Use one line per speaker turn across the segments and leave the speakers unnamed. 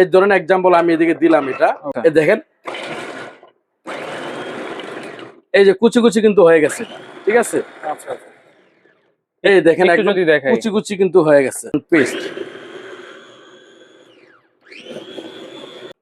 এই ধরেন এক্সাম্পল আমি এদিকে দিলাম এটা। এই দেখেন। এই যে কুচি কুচি কিন্তু হয়ে গেছে। ঠিক আছে?
আচ্ছা আচ্ছা।
এই দেখেন কুচি কুচি কিন্তু হয়ে গেছে। পেস্ট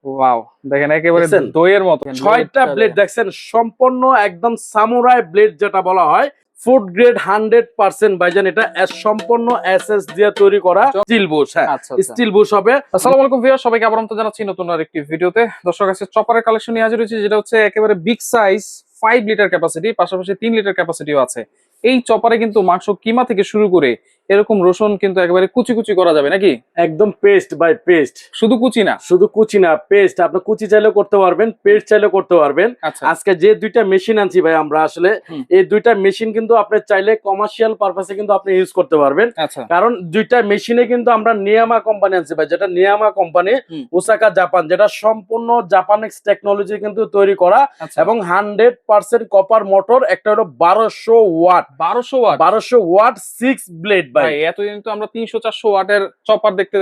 ওয়াও দেখেন একেবারে? দইয়ের মতো।
ছয়টা ব্লেড দেখছেন? সম্পূর্ণ একদম সামুরাই ব্লেড যেটা বলা হয়। ফুড গ্রেড হান্ড্রেড পার্সেন্ট ভাইজান এটা সম্পূর্ণ এস এস দিয়ে তৈরি করা স্টিল বুশ হ্যাঁ
আচ্ছা আচ্ছা।
স্টিল বুশ হবে।
আসসালামু আলাইকুম ভিউয়ার সবাইকে আবার তো জানাচ্ছি নতুন আরেকটি ভিডিওতে। দর্শক আছে চপারের কালেকশন নিয়ে হাজির হয়েছে যেটা হচ্ছে একেবারে big size five litre capacity পাশাপাশি তিন লিটার ক্যাপাসিটিও আছে। এই চপারে কিন্তু মাংস কিমা থেকে শুরু করে এরকম রসুন কিন্তু একেবারে কুচি কুচি করা যাবে নাকি?
একদম পেস্ট বাই পেস্ট
শুধু কুচি না?
শুধু কুচি না পেস্ট আপনি কুচি চাইলেও করতে পারবেন পেস্ট চাইলেও করতে পারবেন।
আচ্ছা।
আজকে যে দুইটা মেশিন আনছি ভাই আমরা আসলে এই দুইটা মেশিন কিন্তু আপনি চাইলে কমার্শিয়াল পারপাসে কিন্তু আপনি ইউজ করতে পারবেন।
আচ্ছা।
কারণ দুইটা মেশিনে কিন্তু আমরা নিয়ামা কোম্পানি আনছি ভাই যেটা নিয়ামা কোম্পানি। ওসাকা জাপান যেটা সম্পূর্ণ জাপানিক্স টেকনোলজি কিন্তু তৈরি করা
আচ্ছা।
এবং হান্ড্রেড পার্সেন্ট কপার মোটর একটা হলো বারোশো ওয়াট।
বারোশো ওয়াট।
বারোশো ওয়াট সিক্স ব্লেড ভাই।
এতদিন তো আমরা তিনশো চারশো ওয়াটের চপার দেখতে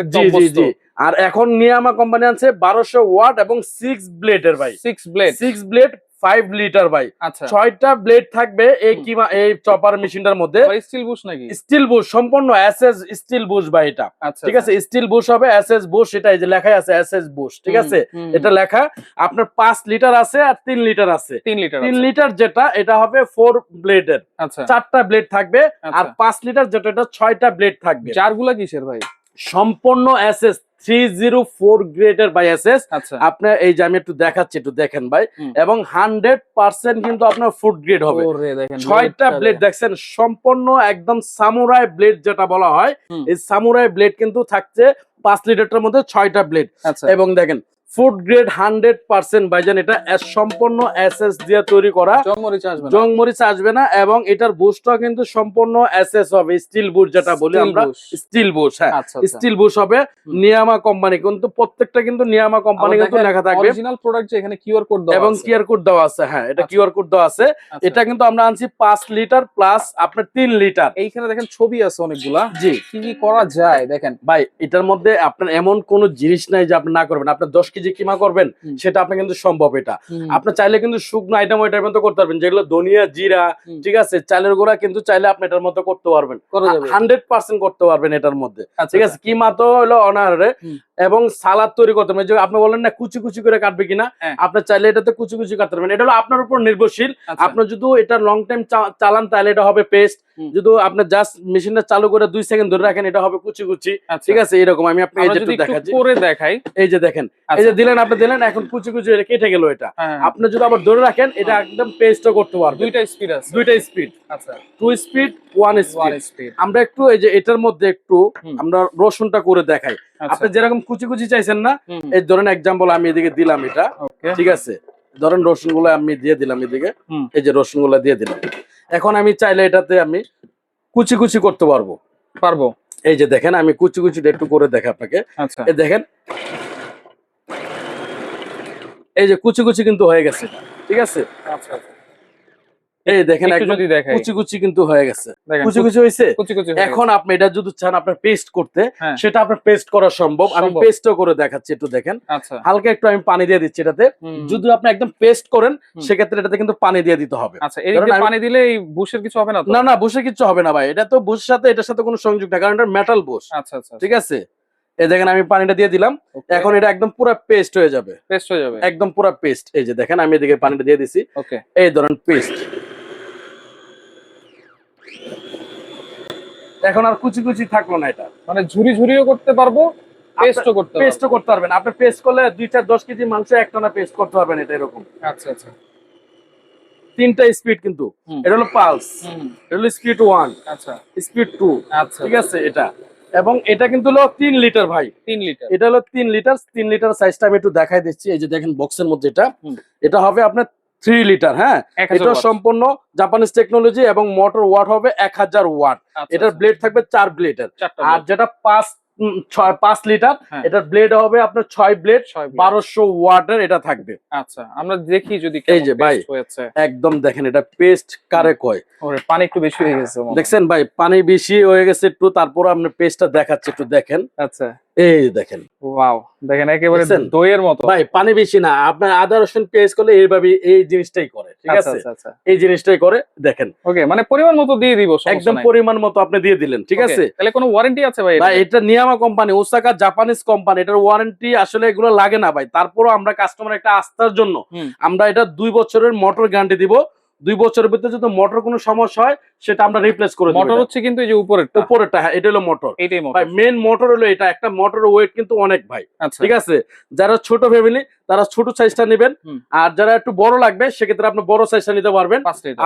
আর এখন নিয়ামা কোম্পানি আনছে বারোশো ওয়াট এবং সিক্স ব্লেড এর ভাই।
Six blade
six blade five litre ভাই।
আচ্ছা।
ছয়টা ব্লেড থাকবে এই। কিমা এই চপার মেশিনটার মধ্যে।
স্টিল বুশ নাকি?
স্টিল বুশ সম্পূর্ণ এসএস স্টিল বুশ ভাই এটা।
আচ্ছা
ঠিক আছে? স্টিল বুশ হবে এসএস বুশ এটা এই যে লেখাই আছে এসএস বুশ ঠিক আছে? এটা লেখা আপনার পাঁচ লিটার আছে আর তিন লিটার আছে।
তিন লিটার
তিন লিটার যেটা এটা হবে ফোর ব্লেডের
আচ্ছা।
চারটা ব্লেড থাকবে আর
আচ্ছা।
পাঁচ লিটার যেটা এটা ছয়টা ব্লেড থাকবে।
জারগুলা কিসের ভাই?
সম্পূর্ণ এসএস থ্রি জিরো ফোর গ্রেডের বাই
আচ্ছা।
আপনার এই যে আমি একটু দেখাচ্ছি একটু দেখেন ভাই। এবং হান্ড্রেড পার্সেন্ট কিন্তু আপনার ফুড গ্রেড হবে। ছয়টা ব্লেড দেখছেন সম্পূর্ণ একদম সামুরাই ব্লেড যেটা বলা হয়। এই সামুরাই ব্লেড কিন্তু থাকছে পাঁচ লিটারটার মধ্যে ছয়টা ব্লেড।
আচ্ছা।
এবং দেখেন ফুড গ্রেড হান্ড্রেড পার্সেন্ট ভাইজান এটা সম্পূর্ণ এস এস দিয়ে তৈরি করা।
জংমরিচ আসবে না।
এবং এটার বুশটা কিন্তু সম্পূর্ণ এস এস হবে স্টিল বুশ যেটা বলি আমরা। স্টিল বুশ হ্যাঁ।
আচ্ছা আচ্ছা।
স্টিল বুশ হবে নিয়ামা কোম্পানি কিন্তু প্রত্যেকটা কিন্তু নিয়ামা কোম্পানি কিন্তু লেখা থাকবে।
অরিজিনাল প্রোডাক্ট যে এখানে কিউআর কোড দেওয়া
এবং। কিউআর কোড দেওয়া আছে হ্যাঁ এটা
আচ্ছা।
কিউআর কোড দেওয়া আছে।
আচ্ছা।
এটা কিন্তু আমরা আনছি পাঁচ লিটার প্লাস আপনার তিন লিটার।
এইখানে দেখেন ছবি আছে অনেকগুলা।
জি।
কি কি করা যায় দেখেন।
ভাই এটার মধ্যে আপনার এমন কোন জিনিস নাই যে আপনি না করবেন। আপনার দশ কেজি কিমা করবেন সেটা আপনার কিন্তু সম্ভব এটা। আপনি চাইলে কিন্তু শুকনো আইটেম ওইটার মতো করতে পারবেন যেগুলো ধনিয়া জিরা ঠিক আছে? চালের গুঁড়া কিন্তু চাইলে আপনি এটার মতো করতে পারবেন। হান্ড্রেড পার্সেন্ট করতে পারবেন এটার মধ্যে।
আচ্ছা,
ঠিক আছে? কিমা তো হলো অনারে। এবং সালাদ তৈরি করতে পারবেন। আপনি বলেন না কুচি কুচি করে কাটবে কিনা
হ্যাঁ।
আপনি চাইলে এটাতে কুচি কুচি কাটতে পারবেন। এটা হলো আপনার উপর নির্ভরশীল।
আচ্ছা,
আপনার যদি এটা লং টাইম চালান তাহলে এটা হবে পেস্ট। যদি আপনি জাস্ট মেশিনটা চালু করে দুই সেকেন্ড ধরে রাখেন এটা হবে কুচি কুচি।
আচ্ছা।
ঠিক আছে? এরকম আমি আপনি এই
আমরা
যে
যদি
একটু
একটু
দেখাচ্ছি।
করে দেখাই।
এই যে দেখেন এই
আচ্ছা,
যে দিলেন আপনি দিলেন এখন কুচি কুচি এটা কেটে গেল এটা।
হ্যাঁ,
আপনি যদি আবার ধরে রাখেন এটা একদম পেস্টও করতে পারবেন।
দুইটা স্পিড আছে।
দুইটা স্পিড
আচ্ছা।
টু স্পিড ওয়ান স্পিড আমরা একটু এই যে এটার মধ্যে একটু আমরা রসুনটা করে দেখাই।
আচ্ছা।
আপনি যেরকম কুচি কুচি চাইছেন না এই ধরেন এক্সাম্পল আমি এদিকে দিলাম এটা। ঠিক আছে? ধরেন রসুনগুলো আমি দিয়ে দিলাম এদিকে। এই যে রসুনগুলো দিয়ে দিলাম। এখন আমি চাইলে এটাতে আমি কুচি কুচি করতে পারব।
পারব।
এই যে দেখেন আমি কুচি কুচিটা একটু করে দেখে আপনাকে।
আচ্ছা।
এই দেখেন। এই যে কুচি কুচি কিন্তু হয়ে গেছে। ঠিক আছে?
আচ্ছা আচ্ছা।
এই দেখেন
যদি
কুচি কুচি কিন্তু হয়ে গেছে। কুচি কুচি হয়েছে?
কুচি কুচি
এখন আপনি এটা যদি চান আপনার পেস্ট করতে
হ্যাঁ।
সেটা আপনার পেস্ট করা সম্ভব। আমি। পেস্টও করে দেখাচ্ছি একটু দেখেন।
আচ্ছা।
হালকা একটু আমি পানি দিয়ে দিচ্ছি এটাতে। যদি আপনি একদম পেস্ট করেন সেক্ষেত্রে এটাতে কিন্তু পানি দিয়ে দিতে হবে।
আচ্ছা পানি দিলে এই বুশের কিছু হবে না
না না বসে কিচ্ছু হবে না ভাই। এটা তো বুশের সাথে এটার সাথে কোনো সংযোগ না কারণ এটা মেটাল বুশ
আচ্ছা আচ্ছা।
ঠিক আছে? এই দেখেন আমি পানিটা দিয়ে দিলাম।
এখন
এখন এটা একদম পুরো পেস্ট হয়ে যাবে।
পেস্ট হয়ে যাবে।
একদম পুরো পেস্ট এই যে দেখেন আমি এদিকে পানিটা দিয়ে দিছি। এই ধরেন পেস্ট এখন আর কুচি কুচি থাকল না এটা।
মানে ঝুরি ঝুরিও করতে পারব পেস্টও করতে
পেস্টও করতে পারবেন। আপনি পেস্ট করলে দুই চার দশ কেজি মাংস একটানা পেস্ট করতে পারবেন এটা এরকম।
আচ্ছা আচ্ছা।
তিনটা স্পিড কিন্তু। এটা হলো পালস এটা হলো স্পিড ওয়ান
আচ্ছা।
স্পিড টু
আচ্ছা।
ঠিক আছে এটা। এবং এটা কিন্তু হলো তিন লিটার ভাই।
তিন লিটার
এটা হলো তিন লিটার তিন লিটার সাইজটা আমি একটু দেখাই দিচ্ছি। এই যে দেখেন বক্সের মধ্যে এটা। এটা হবে আপনার থ্রি লিটার হ্যাঁ? এটা সম্পূর্ণ জাপানিজ টেকনোলজি এবং মোটর ওয়াট হবে এক হাজার ওয়াট
আচ্ছা,
এটার
আচ্ছা।
ব্লেড থাকবে চার ব্লেডের আর যেটা পাঁচ পাঁচ লিটার।
হ্যাঁ।
এটার ব্লেড হবে আপনার ছয় ব্লেড বারোশো ওয়াটের এটা থাকবে।
আচ্ছা আমরা দেখি যদি
এই যে ভাই। একদম দেখেন এটা পেস্ট কারে কয়?
পানি একটু বেশি হয়ে গেছে
দেখছেন ভাই পানি বেশি হয়ে গেছে একটু তারপর আপনার পেস্টটা দেখাচ্ছে একটু দেখেন।
আচ্ছা।
এই দেখেন।
ওয়াও দেখেন একেবারে দইয়ের মতো।
ভাই পানি বেশি না আপনার আদা রসুন পেস্ট করলে এইভাবে এই জিনিসটাই করে। ঠিক
আচ্ছা
আছে?
আচ্ছা আচ্ছা।
এই জিনিসটাই করে দেখেন।
ওকে মানে পরিমাণ মতো দিয়ে দিব
একদম পরিমাণ মতো আপনি দিয়ে দিলেন ঠিক আছে?
তাহলে কোনো ওয়ারেন্টি আছে ভাই
ভাই এটা নিয়ামা কোম্পানি ওসাকা জাপানিজ কোম্পানি এটার ওয়ারেন্টি আসলে এগুলো লাগে না ভাই। তারপরও আমরা কাস্টমার একটা আস্থার জন্য আমরা এটা দুই বছরের মোটর গ্যারান্টি দিব। দুই বছরের ভিতরে যদি মোটর কোনো সমস্যা হয় সেটা আমরা রিপ্লেস করে
মোটর হচ্ছে কিন্তু এই যে উপরেরটা।
উপরেরটা হ্যাঁ এটা হলো মোটর।
এটাই
ভাই মেন মোটর হলো এটা। একটা মোটরের ওয়েট কিন্তু অনেক ভাই।
আচ্ছা।
ঠিক আছে? যারা ছোট ফ্যামিলি তারা ছোট সাইজটা নেবেন। আর যারা একটু বড় লাগবে সেক্ষেত্রে আপনি বড় সাইজটা নিতে পারবেন।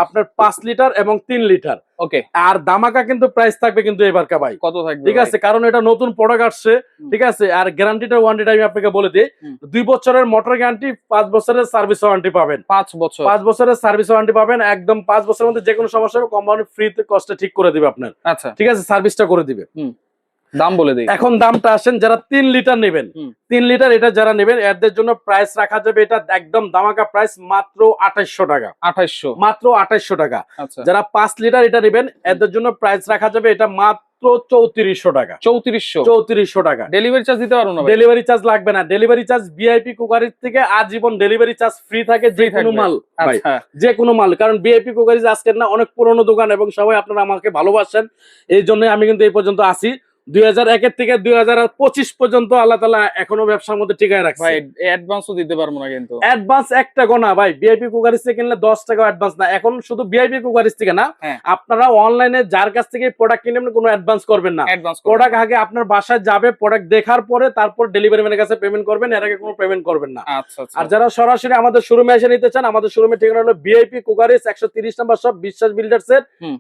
আপনার পাঁচ লিটার এবং তিন লিটার
ওকে
আর দামাকা কিন্তু প্রাইস থাকবে কিন্তু এবারকা ভাই।
কত থাকবে
ঠিক আছে কারণ এটা নতুন প্রোডাক্ট আসছে ঠিক আছে আর গ্যারান্টিটা ওয়ান আমি আপনাকে বলে দিই দুই বছরের মোটর গ্যারান্টি পাঁচ বছরের সার্ভিস ওয়ারেন্টি পাবেন।
পাঁচ বছর।
পাঁচ বছরের সার্ভিস ওয়ারেন্টি পাবেন একদম পাঁচ বছরের মধ্যে যে কোনো সমস্যা হবে কোম্পানি ফ্রিতে কস্টে ঠিক করে দিবে আপনার।
আচ্ছা।
ঠিক আছে সার্ভিসটা করে দিবে।
দাম বলে দিই।
এখন দামটা আসেন যারা তিন লিটার নেবেন। তিন লিটার এটা যারা নেবেন এদের জন্য প্রাইস রাখা যাবে এটা একদম দামাকা প্রাইস মাত্র আঠাইশশো টাকা।
আঠাইশশো।
মাত্র আঠাইশশো টাকা।
আচ্ছা।
যারা পাঁচ লিটার এটা নেবেন এদের জন্য প্রাইস রাখা যাবে এটা মাত্র চৌত্রিশশো টাকা।
চৌত্রিশশো।
চৌত্রিশশো টাকা।
ডেলিভারি চার্জ দিতে পারব না
ডেলিভারি চার্জ লাগবে না। ডেলিভারি চার্জ ভিআইপি কুকারির থেকে আজীবন ডেলিভারি চার্জ ফ্রি থাকে যে
Free
কোনো মাল
আচ্ছা।
যে কোনো মাল। কারণ ভিআইপি কুকারিজ আজকের না অনেক পুরনো দোকান এবং সবাই আপনারা আমাকে ভালোবাসেন। এই জন্য আমি কিন্তু এই পর্যন্ত আসি। দুই হাজার একের থেকে দুই হাজার পঁচিশ পর্যন্ত আল্লাহ তালা এখনও ব্যবসার মধ্যে টিকায় রাখছে।
ভাই অ্যাডভান্সও দিতে পারব না কিন্তু।
অ্যাডভান্স এক টাকা না ভাই ভিআইপি কুকারিজ থেকে কিনলে দশ টাকা অ্যাডভান্স না। এখন শুধু ভিআইপি কুকারিজ থেকে না
হ্যাঁ।
আপনারা অনলাইনে যার কাছ থেকে প্রোডাক্ট কিনবেন কোনো অ্যাডভান্স করবেন না। প্রোডাক্ট আগে আপনার বাসায় যাবে প্রোডাক্ট দেখার পরে তারপর ডেলিভারি ম্যানের কাছে পেমেন্ট করবেন এর আগে কোনো পেমেন্ট করবেন না।
আচ্ছা আচ্ছা।
আর যারা সরাসরি আমাদের শোরুমে এসে নিতে চান আমাদের শোরুমের ঠিকানা হলো বিআইপি কুকারিস একশো তিরিশ নম্বর সব বিশ্বাস বিল্ডার্স এর
হুম।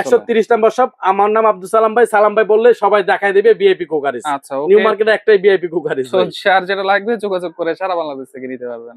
একশো তিরিশ নম্বর সব আমার নাম আব্দুল সালাম ভাই। সালাম ভাই বললে সবাই দেখাই দেবে বিআইপি কুকারিস
আচ্ছা
নিউ মার্কেটে একটাই বিআইপি কুকারিস
সো যার যেটা লাগবে যোগাযোগ করে সারা বাংলাদেশ থেকে নিতে পারবেন।